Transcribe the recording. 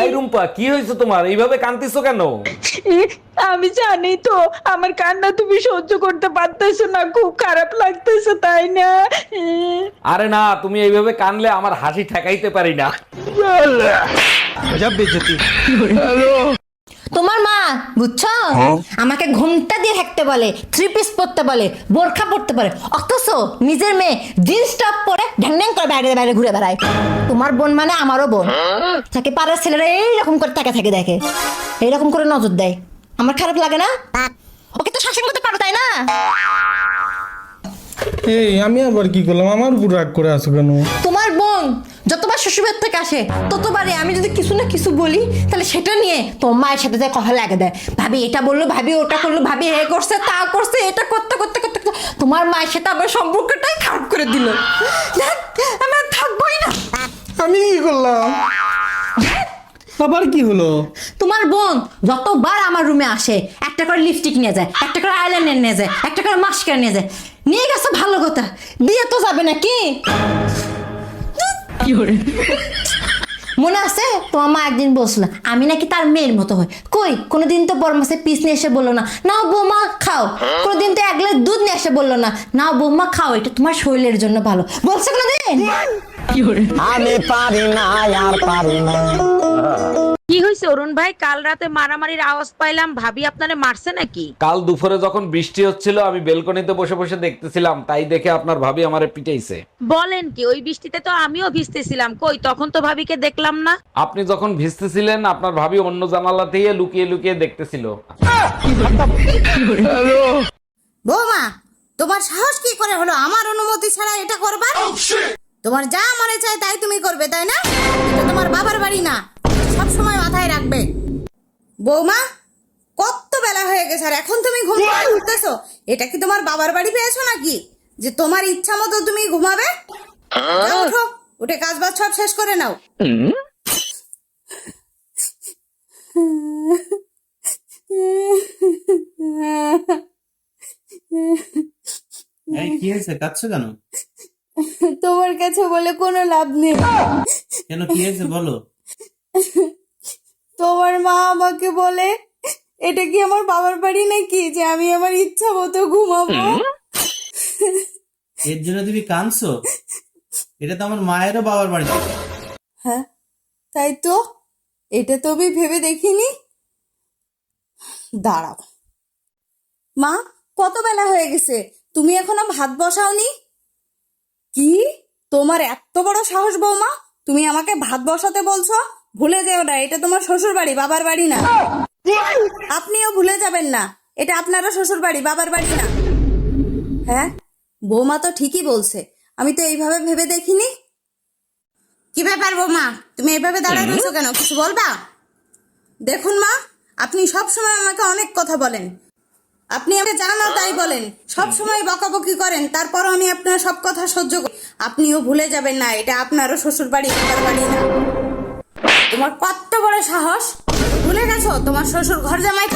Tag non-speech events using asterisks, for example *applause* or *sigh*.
এই রুম্পা কি হয়েছে তোমার? এইভাবে কান্দিছো কেন? আমি জানি তো আমার কান্না তুমি সহ্য করতে পারতেছো না খুব খারাপ লাগতেছে তাই না? আরে না তুমি এইভাবে কানলে আমার হাসি ঠেকাইতে পারি না। তোমার মা বুঝছ? আমাকে ঘুমটা দিয়ে থাকতে বলে থ্রি পিস পরতে বলে বোরখা পরতে বলে অথচ নিজের মেয়ে জিন্স টপ পরে ঢ্যাং ঢ্যাং করে বাইরে বাইরে ঘুরে বেড়ায়। তোমার বোন মানে আমারও বোন। তাকে পাড়ার ছেলেরা এইরকম করে তাকে থাকে দেখে এইরকম করে নজর দেয়। আমার খারাপ লাগে না? ওকে তো শাসন করতে পারো তাই না? এই আমি আবার কি করলাম? আমার উপর রাগ করে আছো কেন? তোমার বোন যতবার শ্বশুরবাড়ি থেকে আসে ততবারই আমি যদি কিছু না কিছু বলি তাহলে সেটা নিয়ে তোমার মায়ের সাথে যায় কথা লাগে দেয়। ভাবি এটা বলল ভাবি ওটা করল ভাবি এ করছে তা করছে এটা করতে করতে করতে তোমার মায়ের সাথে আমার সম্পর্কটাই খারাপ করে দিল। আমি আর থাকবোই না। আমি কি করলাম? আবার কি হলো? তোমার বোন যতবার আমার রুমে আসে একটা করে লিপস্টিক নিয়ে যায় একটা করে আইলাইনার নিয়ে যায় একটা করে মাস্কার নিয়ে যায়। নিয়ে গেছে ভালো কথা। বিয়ে তো যাবে নাকি? মনে আছে? তোমার মা একদিন বসল আমি নাকি তার মেয়ের মতো হয় কই? কোনোদিন তো বড় মাসে পিস নিয়ে এসে বলল না। নাও বৌমা খাও। কোনোদিন তো এক গ্লাস দুধ নিয়ে এসে বলল না। নাও বৌমা খাও এটা তোমার শরীরের জন্য ভালো। বলছে কোনোদিন? আমি পারি না আর পারি না। কি হয়েছে অরুণ ভাই কাল রাতে মারামারির আওয়াজ পাইলাম। ভাবি আপনারে মারছে নাকি? কাল দুপুরে যখন বৃষ্টি হচ্ছিল আমি বেলকনিতে বসে বসে দেখতেছিলাম। তাই দেখে আপনার ভাবি আমারে পিটাইছে। বলেন কি ওই বৃষ্টিতে তো আমিও ভিজতেছিলাম। কই তখন তো ভাবিকে দেখলাম না। আপনি যখন ভিজতেছিলেন আপনার ভাবি অন্য জানালা থেকে লুকিয়ে লুকিয়ে দেখতেছিল। বৌমা তোমার সাহস কি করে হলো? আমার অনুমতি ছাড়া এটা করবা? তোমার যা মনে চায় তাই তুমি করবে তাই না? এটা তোমার বাবার বাড়ি না। সব সময় মাথায় রাখবে। বৌমা কত বেলা হয়ে গেছে আর এখন তুমি ঘুম থেকে উঠতেছো। এটা কি তোমার বাবার বাড়ি পেয়েছ নাকি? যে তোমার ইচ্ছা মতো তুমি ঘুমাবে? যাও, উঠো উঠে কাজ বাজ সব শেষ করে নাও। এই কি হয়েছে? কাঁদছো কেন? তোমার কাছে বলে কোনো লাভ নেই। কেন কি হয়েছে? বলো। তোমার মা আমাকে বলে এটা কি আমার বাবার বাড়ি নাকি? যে আমি আমার ইচ্ছা মতো ঘুমাবো? এর জন্য তুমি কাঁদছো? এটা তো আমার মায়েরও বাবার বাড়ি। হ্যাঁ তাই তো। এটা তো আমি ভেবে দেখিনি। দাঁড়াও। মা কত বেলা হয়ে গেছে? তুমি এখনও ভাত বসাওনি? কি? তোমার এত বড় সাহস বৌমা? তুমি আমাকে ভাত বসাতে বলছো? ভুলে যেও না এটা তোমার শ্বশুর বাড়ি বাবার বাড়ি না। আপনিও ভুলে যাবেন না এটা আপনারও শ্বশুর বাড়ি বাবার বাড়ি না। হ্যাঁ? বৌমা তো ঠিকই বলছে আমি তো এইভাবে ভেবে দেখিনি। কি ব্যাপার বৌমা? তুমি এইভাবে দাঁড়ায় রয়েছো কেন কিছু বলবা? দেখুন মা আপনি সব সময় আমাকে অনেক কথা বলেন। আপনি আমাকে যা না তাই বলেন সব সময় বকাবকি করেন তারপরও আমি আপনার সব কথা সহ্য করি। আপনিও ভুলে যাবেন না এটা আপনারও শ্বশুর বাড়ি বাবার বাড়ি না। তোমার কত বড় সাহস? ভুলে গেছো? তোমার শ্বশুর ঘর জামাই *laughs*